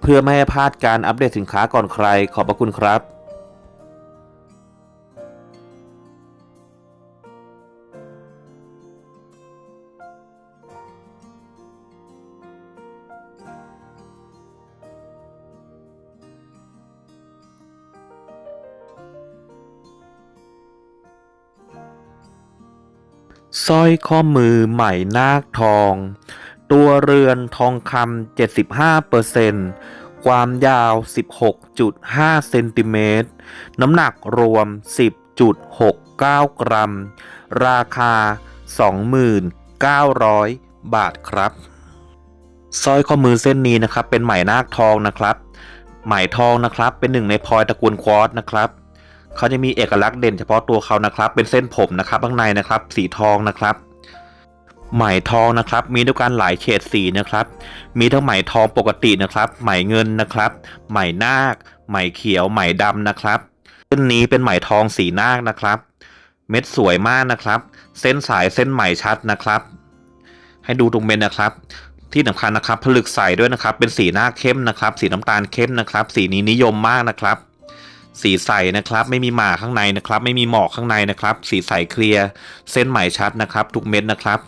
เพื่อไม่ให้พลาดการอัปเดตสินค้าก่อนใครขอบพระคุณครับสร้อยข้อมือใหม่นาคทอง ตัวเรือนทองคำ75%ความยาว 16.5 เซนติเมตร น้ำหนักรวม 10.69 กรัม ราคา 2,900 บาทครับสร้อยข้อมือเส้นนี้นะครับ เป็นไหมนาคทองนะครับ ไหมทองนะครับ เป็นหนึ่งในพลอยตระกูลควอตซ์นะครับเขาจะมีเอกลักษณ์เด่นเฉพาะตัวเขานะครับ เป็นเส้นผมนะครับข้างในนะครับ สีทองนะครับ ไหมทองนะครับ มีด้วยกันหลายเฉดสีนะครับ มีทั้งไหมทองปกตินะครับ ไหมเงินนะครับ ไหมนาค ไหมเขียว ไหมดำนะครับเส้นนี้เป็นไหมทองสีนาคนะครับ เม็ดสวยมากนะครับ เส้นสายเส้นไหมชัดนะครับ ให้ดูตรงเม็ดนะครับ ที่สำคัญนะครับ ผลึกใสด้วยนะครับ เป็นสีหน้าเข้มนะครับ สีน้ำตาลเข้มนะครับ สีนี้นิยมมากนะครับ สีใสนะครับ ไม่มีหมาข้างในนะครับ ไม่มีหมอกข้างในนะครับ สีใสเคลียร์ เส้นไหมชัดนะครับ ทุกเม็ดนะครับ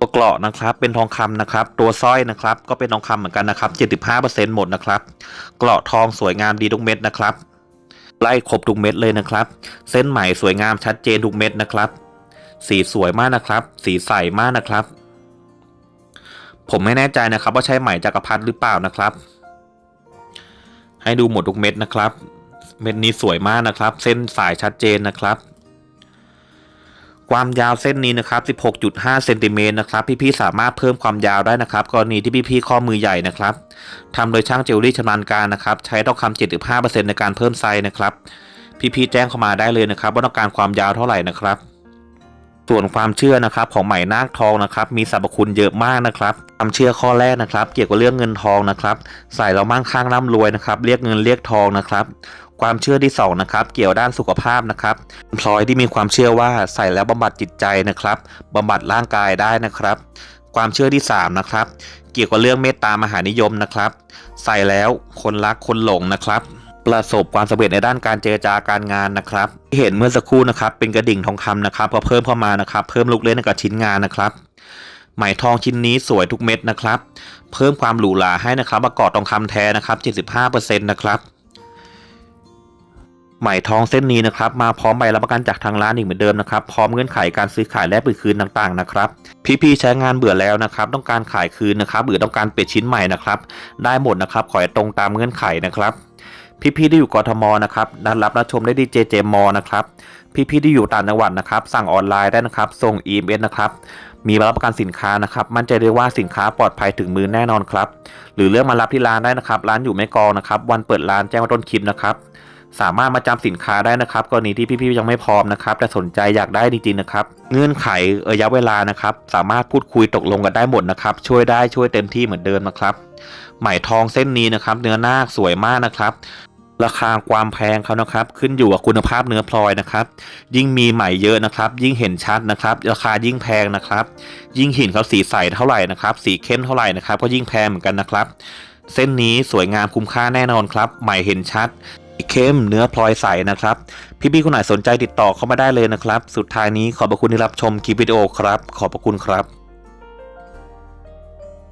ตัวเกราะนะครับเป็นทองคำนะครับ ตัวสร้อยนะครับก็เป็นทองคำเหมือนกันนะครับ 75%หมดนะครับ เกราะทองสวยงามดีทุกเม็ดนะครับ ไล่ครบทุกเม็ดเลยนะครับ เส้นไหมสวยงามชัดเจนทุกเม็ดนะครับ สีสวยมากนะครับ สีใสมากนะครับ ผมไม่แน่ใจนะครับ ว่าใช่ไหมจักรพรรดิหรือเปล่านะครับ ให้ดูหมดทุกเม็ดนะครับ เม็ดนี้สวยมากนะครับ เส้นสายชัดเจนนะครับ ความยาวเส้นนี้นะครับ 16.5 เซนติเมตรนะครับ พี่ๆ สามารถเพิ่มความยาวได้นะครับ กรณีที่พี่ๆ ข้อมือใหญ่นะครับทำโดยช่างเจลลี่ชำนาญการนะครับ ใช้ทองคำ75%ในการเพิ่มไซส์นะครับ พี่ๆ แจ้งเข้ามาได้เลยนะครับ ว่าต้องการความยาวเท่าไหร่นะครับ ส่วนความเชื่อนะครับของไหมนาคทองนะครับ มีสรรพคุณเยอะมากนะครับความเชื่อข้อแรกนะครับ เกี่ยวกับเรื่องเงินทองนะครับ ใส่แล้วมั่งคั่งร่ำรวยนะครับ เรียกเงินเรียกทองนะครับ ความเชื่อที่สองนะครับเกี่ยวด้านสุขภาพนะครับพลอยที่มีความเชื่อว่าใส่แล้วบำบัดจิตใจนะครับบำบัดร่างกายได้นะครับ ความเชื่อที่สามนะครับเกี่ยวกับเรื่องเมตตามหานิยมนะครับ ใส่แล้วคนรักคนหลงนะครับ ประสบความสำเร็จในด้านการเจรจาการงานนะครับที่เห็นเมื่อสักครู่นะครับ เป็นกระดิ่งทองคำนะครับพอเพิ่มเข้ามานะครับ เพิ่มลูกเล่นกับชิ้นงานนะครับไหมทองชิ้นนี้สวยทุกเม็ดนะครับ เพิ่มความหรูหราให้นะครับประกอบทองคำแท้นะครับ 75%นะครับ ไหมทองเส้นนี้นะครับมาพร้อมใบรับประกันจากทางร้านอีกเหมือนเดิมนะครับพร้อมเงื่อนไขการซื้อขายและปิดคืนต่างๆนะครับพี่ๆใช้งานเบื่อแล้วนะครับต้องการขายคืนนะครับหรือต้องการเปลี่ยนชิ้นใหม่นะครับได้หมดนะครับขอให้ตรงตามเงื่อนไขนะครับพี่ๆที่อยู่กทมนะครับนัดรับรับชมได้ที่ JJ m นะครับพี่ๆที่อยู่ต่างจังหวัดนะครับสั่งออนไลน์ได้นะครับส่ง EMS นะครับมีรับประกันสินค้านะครับ มั่นใจได้ว่าสินค้าปลอดภัยถึงมือแน่นอนครับ หรือเลือกมารับที่ร้านได้นะครับ ร้านอยู่แม่กองนะครับ วันเปิดร้านแจ้งว่าต้นคลิปนะครับ สามารถมาจำสินค้าได้นะครับกรณีที่พี่ๆยังไม่พร้อมนะครับ แต่สนใจอยากได้จริงๆนะครับ เงื่อนไขระยะเวลานะครับ สามารถพูดคุยตกลงกันได้หมดนะครับ ช่วยได้ช่วยเต็มที่เหมือนเดิมนะครับไหมทองเส้นนี้นะครับ เนื้อนาคสวยมากนะครับ ราคาความแพงเขานะครับ ขึ้นอยู่กับคุณภาพเนื้อพลอยนะครับ ยิ่งมีไหมเยอะนะครับ ยิ่งเห็นชัดนะครับ ราคายิ่งแพงนะครับ ยิ่งหินเขาสีใสเท่าไหร่นะครับ สีเข้มเท่าไหร่นะครับ ก็ยิ่งแพงเหมือนกันนะครับ เส้นนี้สวยงามคุ้มค่าแน่นอนครับไหมเห็นชัด เข้มเนื้อพลอยใสนะครับ พี่ๆคนไหนสนใจติดต่อเข้ามาได้เลยนะครับ สุดท้ายนี้ขอบพระคุณที่รับชมคลิปวิดีโอครับ ขอบพระคุณครับ